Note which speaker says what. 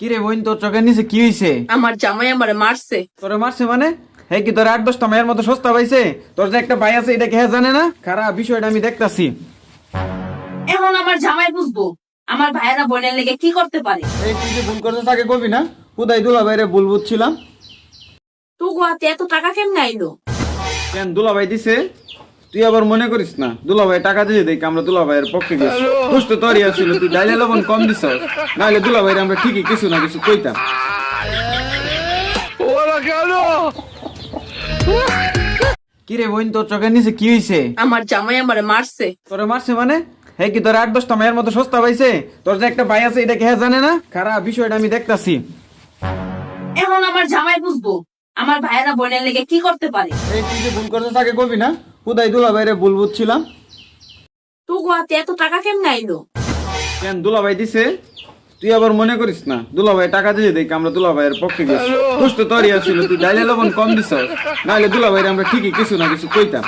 Speaker 1: কি রে বোন তোর চোখের নিচে কি হইছে?
Speaker 2: আমার জামাই আমারে মারছে।
Speaker 1: তোরে মারছে মানে? হ্যাঁ কি তোর আট দশটা মায়ের মতো সস্তা পাইছে? তোর যে একটা ভাই আছে এটা কে জানে না? খারাপ বিষয়টা আমি দেখতাছি।
Speaker 2: এখন আমার জামাই বুঝব। আমার ভাইয়েরা বোনের লেগে কি করতে পারে?
Speaker 1: এই তুই যে ভুল করছিস তাকে কবি না? উদয় দুলা ভাইরে ভুল বুঝছিলাম।
Speaker 2: তু গোয়াতে এত টাকা কেমনে আইলো?
Speaker 1: কেন দুলা ভাই দিছে? তুই আবার মনে করিস না? দুলা ভাই টাকা দিয়ে দেখ আমরা দুলা ভাইয়ের পক্ষে গেছি। তুই তো তোরই আসছিল তুই ডাইলে লবণ কম দিছ নাহলে দুলা আমরা ঠিকই কিছু না কিছু কইতাম। কি রে বোন তোর চোখের নিচে কি হইছে?
Speaker 2: আমার জামাই আমারে মারছে।
Speaker 1: তোরে মারছে মানে? হ্যাঁ কি তোর আট দশটা মায়ের মতো সস্তা পাইছে? তোর যে একটা ভাই আছে এটা কে জানে না? খারাপ বিষয়টা আমি দেখতাছি।
Speaker 2: এখন আমার জামাই বুঝব। আমার ভাইয়েরা বোনের লেগে কি করতে পারে?
Speaker 1: এই তুই যে ভুল করছিস তাকে কবি না? উদয় দুলা ভাইরে ভুল বুঝছিলাম?
Speaker 2: তু গোয়াতে এত টাকা কেমনে আইলো?
Speaker 1: কেন দুলা ভাই দিছে? তুই আবার মনে করিস না দুলা ভাই টাকা দিয়ে দেখ আমরা দুলা ভাইয়ের পক্ষে গেছি। তুই তো তোরই আসছিল তুই ডাইলে লবণ কম দিছ নাহলে দুলা ভাইরে আমরা ঠিকই কিছু না কিছু কইতাম।